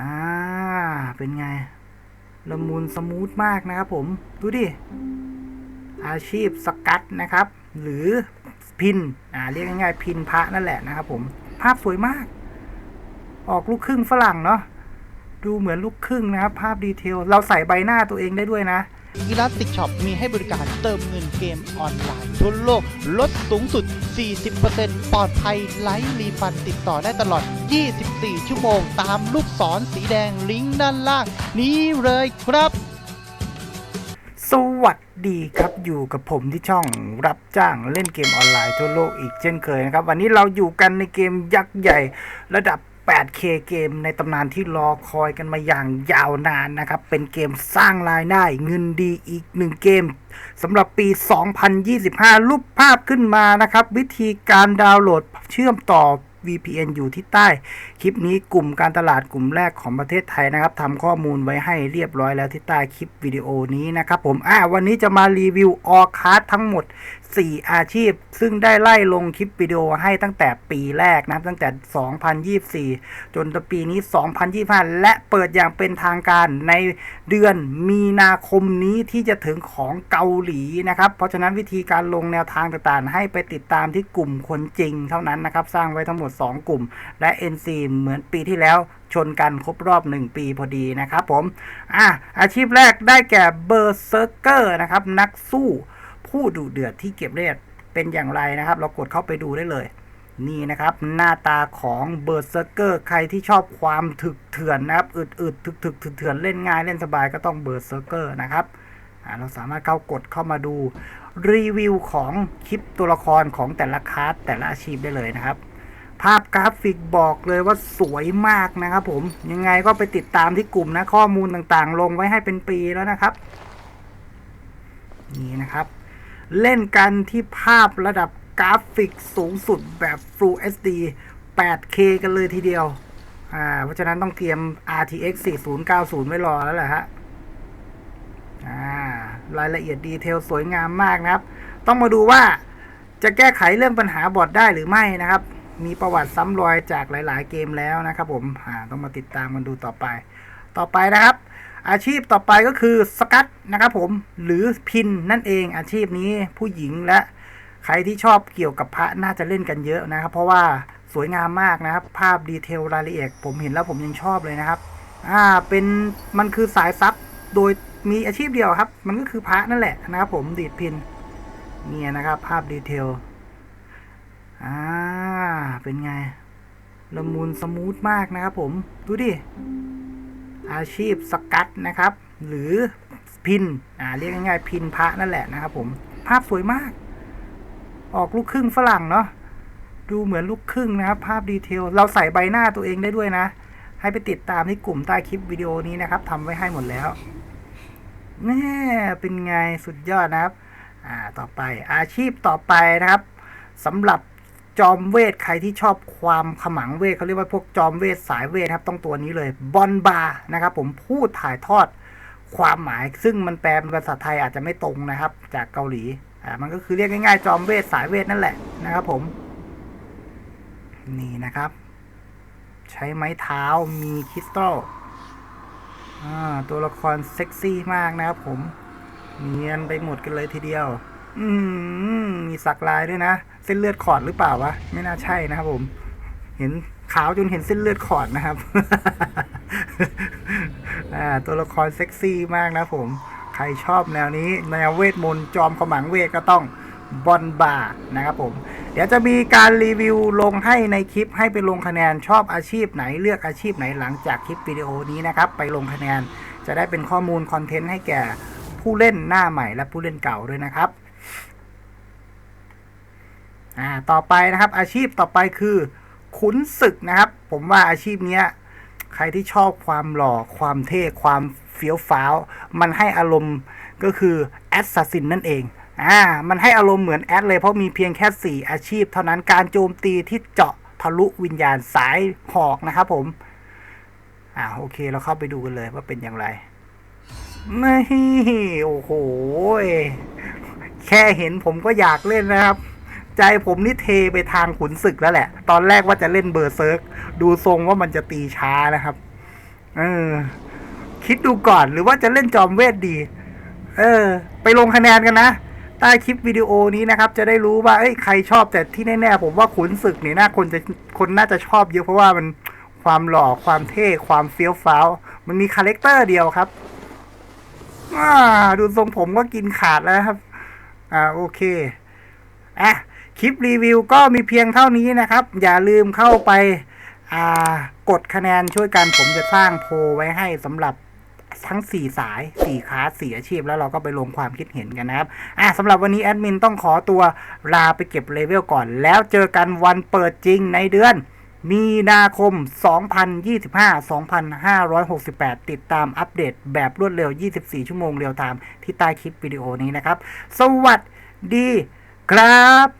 อ่า เป็นไง ละมุนสมูทมากนะครับผม ดูดิ อาชีพสกัดนะครับ หรือพิน อ่า เรียกง่ายๆพินพระนั่นแหละนะครับผม ภาพสวยมาก ออกลูกครึ่งฝรั่งเนาะ ดูเหมือนลูกครึ่งนะครับ ภาพดีเทล เราใส่ใบหน้าตัวเองได้ด้วยนะ อีลาสติกช็อปมีให้บริการเติมเงินเกมออนไลน์ทั่วโลก ลดสูงสุด 40%ปลอดภัยไร้รีฟันติดต่อได้ตลอด 24 ชั่วโมง ตามลูกศรสีแดงลิงก์ด้านล่าง นี้เลยครับ สวัสดีครับอยู่กับผมที่ช่องรับจ้างเล่นเกมออนไลน์ทั่วโลกอีกเช่นเคยนะครับ วันนี้เราอยู่กันในเกมยักษ์ใหญ่ระดับ 8K เกมในตำนานที่รอคอยกันมาอย่างยาวนานนะครับ เป็นเกมสร้างรายได้เงินดีอีกหนึ่งเกมสำหรับปี 2025 รูปภาพขึ้นมานะครับ วิธีการดาวน์โหลดเชื่อมต่อ VPN อยู่ที่ใต้ คลิปนี้กลุ่มการตลาดกลุ่มแรกของประเทศไทยนะครับทำข้อมูลไว้ให้เรียบร้อยแล้วที่ใต้คลิปวิดีโอนี้นะครับผมอ่าวันนี้จะมารีวิวออคาร์ทั้งหมด 4 อาชีพ ซึ่งได้ไล่ลงคลิปวิดีโอให้ตั้งแต่ปีแรกนะครับ ตั้งแต่ 2024 จนปีนี้ 2025 และเปิดอย่างเป็นทางการในเดือนมีนาคมนี้ที่จะถึงของเกาหลีนะครับ เพราะฉะนั้นวิธีการลงแนวทางต่างๆ ให้ไปติดตามที่กลุ่มคนจริงเท่านั้นนะครับ สร้างไว้ทั้งหมด 2 กลุ่ม และ NC เหมือนปีที่แล้วชนกันครบรอบ 1 ปีพอดีนะครับผม อะ อาชีพแรกได้แก่เบอร์เซอร์เกอร์นะครับ นักสู้ ผู้ดุเดือดที่เก็บเลือดเป็นอย่างไรนะครับ เรากดเข้าไปดูได้เลย นี่นะครับ หน้าตาของเบอร์เซอร์เกอร์ใครที่ชอบความถึกเถื่อนนะครับอึดอึดถึกถึกถึกเถื่อนเล่นง่ายเล่นสบายก็ต้องเบอร์เซอร์เกอร์นะครับเราสามารถเข้ากดเข้ามาดูรีวิวของคลิปตัวละครของแต่ละคลาสแต่ละอาชีพได้เลยนะครับ ภาพกราฟิกบอกเลยว่าสวยมากนะครับผมยังไงก็ไปติดตามที่กลุ่มนะข้อมูลต่างๆ ลงไว้ให้เป็นปีแล้วนะครับ นี่นะครับ เล่นกันที่ภาพระดับกราฟิกสูงสุดแบบ Full HD 8K กันเลยทีเดียว อ่า เพราะฉะนั้นต้องเตรียม RTX 4090 ไว้รอแล้วแหละฮะ อ่า รายละเอียดดีเทลสวยงามมากนะครับ ต้องมาดูว่าจะแก้ไขเรื่องปัญหาบอทได้หรือไม่นะครับ มีประวัติซ้ำรอยจากหลาย ๆ เกมแล้วนะครับผม อ่า ต้องมาติดตามกันดูต่อไป ต่อไปนะครับ อาชีพต่อไปก็คือสกัดนะครับผมหรือพินนั่นเองอาชีพนี้ผู้หญิงและใครที่ชอบเกี่ยวกับพระน่าจะเล่นกันเยอะนะครับ เพราะว่าสวยงามมากนะครับ ภาพดีเทลรายละเอียดผมเห็นแล้วผมยังชอบเลยนะครับอ่าเป็นมันคือสายซับโดยมีอาชีพเดียวครับ มันก็คือพระนั่นแหละนะครับผมดีดพินเนี่ยนะครับ ภาพดีเทลอ่าเป็นไงละมุนสมูทมากนะครับผม ดูดิ อาชีพสกัดนะครับ หรือพินอ่าเรียกง่ายๆพินพระนั่นแหละนะครับผมภาพสวยมาก ออกลูกครึ่งฝรั่งเนาะดูเหมือนลูกครึ่งนะครับ ภาพดีเทล เราใส่ใบหน้าตัวเองได้ด้วยนะ ให้ไปติดตามที่กลุ่มใต้คลิปวิดีโอนี้นะครับทำไว้ให้หมดแล้วแน่เป็นไงสุดยอดนะครับ อ่าต่อไปอาชีพต่อไปนะครับสำหรับ จอมเวทใครที่ชอบความขมังเวทเขาเรียกว่าพวกจอมเวทสายเวทครับต้องตัวนี้เลยบอลบาร์นะครับผมพูดถ่ายทอดความหมายซึ่งมันแปลเป็นภาษาไทยอาจจะไม่ตรงนะครับ จากเกาหลีอ่ามันก็คือเรียกง่ายๆ จอมเวทสายเวทนั่นแหละนะครับผม นี่นะครับ ใช้ไม้เท้ามีคริสตัลอ่าตัวละครเซ็กซี่มากนะครับผมเนียนไปหมดกันเลยทีเดียว อืมมีสักลายด้วยนะ เส้นเลือดขอดหรือเปล่าวะไม่น่าใช่นะครับผม เห็นขาวจนเห็นเส้นเลือดขอดนะครับตัวละครเซ็กซี่มากนะผม ใครชอบแนวนี้แนวเวทมนต์จอมขมังเวทก็ต้องบอลบาร์นะครับผม เดี๋ยวจะมีการรีวิวลงให้ในคลิปให้ไปลงคะแนนชอบอาชีพไหนเลือกอาชีพไหนหลังจากคลิปวิดีโอนี้นะครับ ไปลงคะแนนจะได้เป็นข้อมูลคอนเทนต์ให้แก่ผู้เล่นหน้าใหม่และผู้เล่นเก่าด้วยนะครับ อ่าต่อไปนะครับอาชีพต่อไปคือ ขุนศึกนะครับ ผมว่าอาชีพเนี้ยใครที่ชอบความหล่อความเท่ความเฟี้ยวฟ้าว มันให้อารมณ์ก็คือแอสซัสซินนั่นเองอ่ามันให้อารมณ์เหมือนแอดเลยเพราะมีเพียงแค่ 4 อาชีพ เท่านั้นการโจมตีที่เจาะทะลุวิญญาณสายหอกนะครับผมอ่าโอเคเราเข้าไปดูกันเลยว่าเป็นอย่างไรไม่โอ้โห แค่เห็นผมก็อยากเล่นนะครับ ใจผมนี่เทไปทางขุนศึกแล้วแหละ ตอนแรกว่าจะเล่นเบอร์เซิร์กดูทรงว่ามันจะตีช้านะครับ เออ คิดดูก่อนหรือว่าจะเล่นจอมเวทดี เออ ไปลงคะแนนกันนะ ใต้คลิปวิดีโอนี้นะครับ จะได้รู้ว่าเอ้ยใครชอบแต่ที่แน่ๆผมว่าขุนศึกนี่น่าคนจะคนน่าจะชอบเยอะเพราะว่ามันความหล่อความเท่ความเฟี้ยวฟ้าวมันมีคาแรคเตอร์เดียวครับดูทรงผมก็กินขาดแล้วครับ อ่าโอเคอะ คลิปรีวิวก็มีเพียงเท่านี้นะครับ อย่าลืมเข้าไปากดคะแนนช่วยกันผมจะสร้างโพไว้ให้สำหรับทั้ง 4 สาย 4คลาส4อาชีพ แล้วเราก็ไปลงความคิดเห็นกันนะครับ อะสำหรับวันนี้แอดมินต้องขอตัวลาไปเก็บเลเวลก่อน แล้วเจอกันวันเปิดจริงในเดือน มีนาคม 2025-2568 ติดตามอัปเดตแบบรวดเร็ว 24 ชั่วโมงเรียวไทม์ที่ใต้คลิปวิดีโอนี้นะครับ สวัสดีครับ